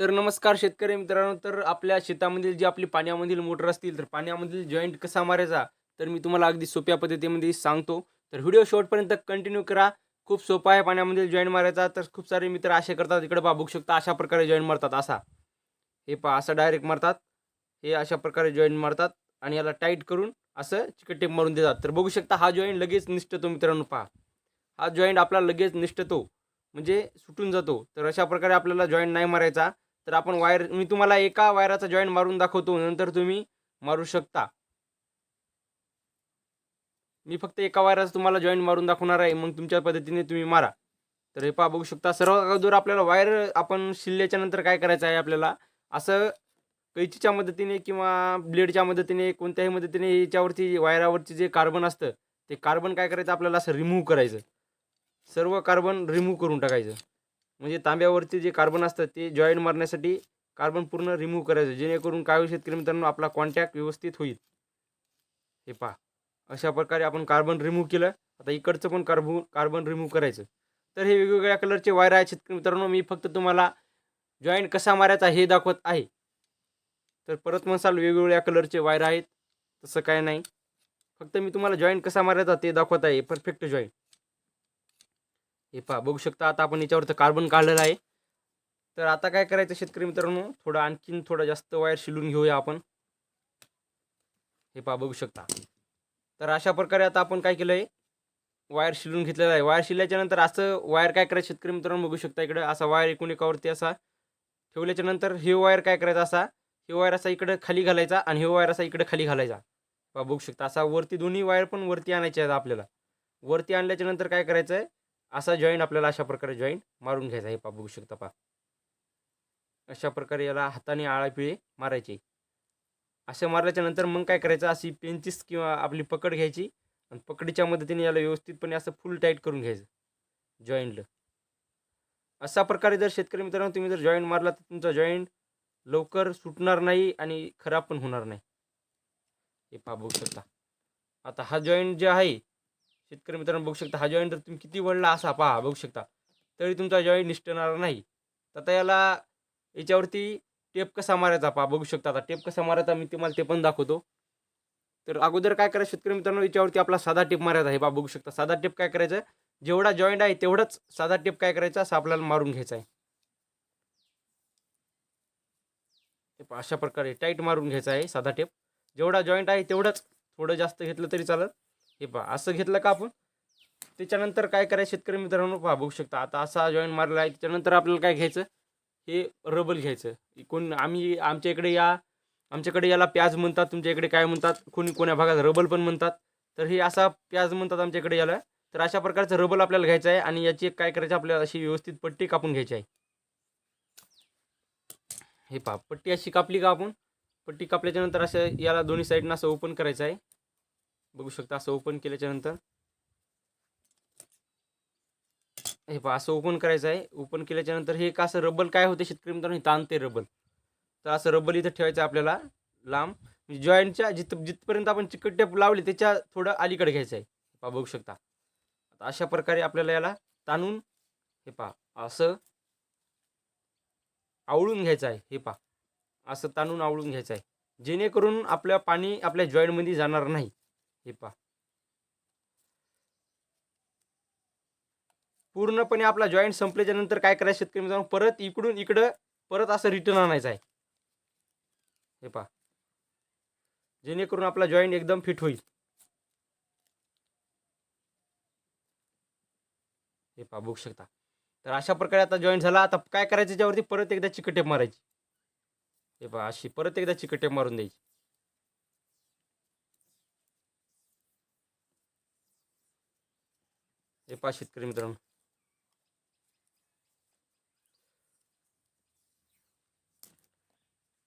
तर नमस्कार शेतकरी मित्रांनो तर आपल्या शेतामधील जी आपली पाण्यामधील मोटर असतील तर पाण्यामधील जॉईंट कसा मारायचा तर मी तुम्हाला अगदी सोप्या पद्धतीमध्ये सांगतो. तर व्हिडिओ शॉर्टपर्यंत कंटिन्यू करा. खूप सोपा आहे पाण्यामधील जॉईंट मारायचा. तर खूप सारे मित्र असे करतात इकडे पहा बघू शकता अशा प्रकारे जॉईंट मारतात असा. हे पहा असं डायरेक्ट मारतात. हे अशा प्रकारे जॉईंट मारतात आणि याला टाईट करून असं चिकट टेप मारून देतात. तर बघू शकता हा जॉईंट लगेच निष्ठतो मित्रांनो पहा. हा जॉईंट आपला लगेच निष्ठतो. म्हणजे सुटून जातो. तर अशा प्रकारे आपल्याला जॉईंट नाही मारायचा. तर आपण वायर मी तुम्हाला एका वायराचा जॉईंट मारून दाखवतो नंतर तुम्ही मारू शकता. मी फक्त एका वायराचा तुम्हाला जॉईंट मारून दाखवणार आहे मग तुमच्या पद्धतीने तुम्ही मारा. तर हे पहा बघू शकता सर्व अगोदर आपल्याला वायर आपण शिल्ल्याच्या नंतर काय करायचं आहे आपल्याला? असं कैचीच्या मदतीने किंवा ब्लेडच्या मदतीने कोणत्याही मदतीने याच्यावरती वायरावरती जे कार्बन असतं ते कार्बन काय करायचं? आपल्याला असं रिमूव्ह करायचं. सर्व कार्बन रिमूव्ह करून टाकायचं. म्हणजे तांब्यावरती जे कार्बन असतं ते जॉईंट मारण्यासाठी कार्बन पूर्ण रिमूव्ह करायचं. जेणेकरून काय होईल शेतकरी मित्रांनो आपला कॉन्टॅक्ट व्यवस्थित होईल. हे पहा. अशा प्रकारे आपण कार्बन रिमूव्ह केलं. आता इकडचं पण कार्बन कार्बन रिमूव्ह करायचं. तर हे वेगवेगळ्या कलरचे वायर आहेत शेतकरी मित्रांनो. मी फक्त तुम्हाला जॉईंट कसा मारायचा हे दाखवत आहे. तर परत म्हणसाल वेगवेगळ्या कलरचे वायर आहेत. तसं काय नाही. फक्त मी तुम्हाला जॉईंट कसा मारायचा ते दाखवत आहे. परफेक्ट जॉईंट हे पहा बघू शकता आता आपण याच्यावरचं कार्बन काढलेलं आहे. तर आता काय करायचं शेतकरी मित्रांनो? थोडं आणखीन थोडं जास्त वायर शिलून घेऊया आपण. हे पहा बघू शकता. तर अशा प्रकारे आता आपण काय केलं आहे वायर शिलून घेतलेला आहे. वायर शिरल्याच्या नंतर असं वायर काय करायचं शेतकरी मित्रांनो बघू शकता इकडं? असा वायर एकूण एकावरती असा ठेवल्याच्या नंतर हे वायर काय करायचा असा? हे वायर असा इकडं खाली घालायचा आणि हे वायर असा इकडं खाली घालायचा. पहा बघू शकता. असा वरती दोन्ही वायर पण वरती आणायचे आहेत आपल्याला. वरती आणल्याच्या नंतर काय करायचं आहे असा जॉईंट आपल्याला अशा प्रकारे जॉईंट मारून घ्यायचा हे पा बघू शकता पा अशा प्रकारे याला हाताने आळापिळे मारायचे. असं मारल्याच्यानंतर मग काय करायचं? अशी पेंचिस किंवा आपली पकड घ्यायची आणि पकडीच्या मदतीने याला व्यवस्थितपणे असं फुल टाईट करून घ्यायचं. जॉईंटला अशा प्रकारे जर शेतकरी मित्रांनो तुम्ही जर जॉईंट मारला तर तुमचा जॉईंट लवकर सुटणार नाही आणि खराब पण होणार नाही. हे पा बघू शकता. आता हा जॉईंट जे आहे शेतकरी मित्रांनो बघू शकता हा जॉईंट जर तुम्ही किती वळला असा पहा बघू शकता. तरी तुमचा जॉईंट निष्ठणार नाही. तर आता याला याच्यावरती टेप कसा मारायचा पहा बघू शकता. आता टेप कसा मारायचा मी तुम्हाला ते पण दाखवतो. तर अगोदर काय करायचं शेतकरी मित्रांनो याच्यावरती आपला साधा टेप मारायचा आहे पहा बघू शकता. साधा टेप काय करायचं? जेवढा जॉईंट आहे तेवढंच साधा टेप काय करायचा असं आपल्याला मारून घ्यायचा आहे. पहा, अशा प्रकारे टाईट मारून घ्यायचा आहे साधा टेप जेवढा जॉईंट आहे तेवढंच थोडं जास्त घेतलं तरी चालेल. हे पहा असं घेतलं का आपण? त्याच्यानंतर काय करायचं? शेतकरी मित्रांनो पहा बघू शकता. आता असा जॉईन मारला आहे. त्याच्यानंतर आपल्याला काय घ्यायचं? हे रबल घ्यायचं. कोण आम्ही आमच्या इकडे या आमच्याकडे याला प्याज म्हणतात. तुमच्या इकडे काय म्हणतात? कोणी कोण्या भागात रबल पण म्हणतात. तर हे असा प्याज म्हणतात आमच्याकडे याला. तर अशा प्रकारचं रबल आपल्याला घ्यायचं आहे आणि याची एक काय करायचं? आपल्याला अशी व्यवस्थित पट्टी कापून घ्यायची आहे. हे पहा पट्टी अशी कापली का आपण? पट्टी कापल्याच्यानंतर असं याला दोन्ही साईडनं असं ओपन करायचं आहे. बघू शकता असं ओपन केल्याच्यानंतर हे पहा असं ओपन करायचं आहे. ओपन केल्याच्यानंतर हे का असं रबल काय होते शेतकरी मित्रांनो? हे ताणते रबल तर असं रबल इथं ठेवायचं आहे आपल्याला लांब. म्हणजे जॉईंटच्या जिथ जिथपर्यंत आपण चिकट टेप लावली त्याच्या थोडं अलीकडे घ्यायचं आहे. पहा बघू शकता. आता अशा प्रकारे आपल्याला याला ताणून हे पहा असं आवळून घ्यायचं आहे. हे पहा असं ताणून आवळून घ्यायचं आहे. जेणेकरून आपल्या पाणी आपल्या जॉईंटमध्ये जाणार नाही. हे पहा. पूर्णपणे आपला जॉईंट संपल्याच्या नंतर काय करायचं शेतकरी मित्रांनो? परत इकडून इकडं परत असं रिटर्न आणायचं आहे. हे पहा. जेणेकरून आपला जॉईंट एकदम फिट होईल. हे पहा बघू शकता. तर अशा प्रकारे आता जॉईंट झाला. आता काय करायचं त्याच्यावरती परत एकदा चिकटेप मारायची. हे पहा अशी परत एकदा चिकटेप मारून द्यायची. पहा शेतकरी मित्रांनो.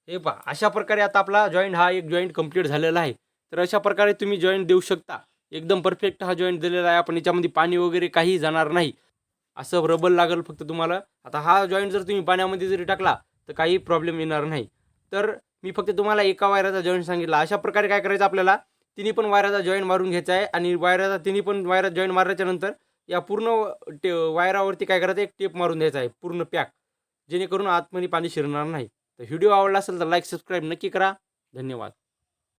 हे पहा अशा प्रकारे आता आपला जॉईंट हा एक जॉईंट कंप्लीट झालेला आहे. तर अशा प्रकारे तुम्ही जॉईंट देऊ शकता. एकदम परफेक्ट हा जॉईंट दिलेला आहे. आपण याच्यामध्ये पाणी वगैरे काही जाणार नाही. असं रबल लागेल फक्त तुम्हाला. आता हा जॉईंट जर तुम्ही पाण्यामध्ये जरी टाकला तर काही प्रॉब्लेम येणार नाही. तर मी फक्त तुम्हाला एका वायराचा जॉईंट सांगितला. अशा प्रकारे काय करायचं आपल्याला? तिन्ही पण वायराचा जॉईंट मारून घ्यायचा आहे आणि वायराचा तिन्ही पण वायरात जॉईंट मारल्याच्या नंतर या पूर्ण टे वायरावरती काय करायचं? एक टेप मारून द्यायचा आहे पूर्ण पॅक. जेणेकरून आतमध्ये पाणी शिरणार नाही. तर व्हिडिओ आवडला असेल तर लाईक सबस्क्राईब नक्की करा. धन्यवाद.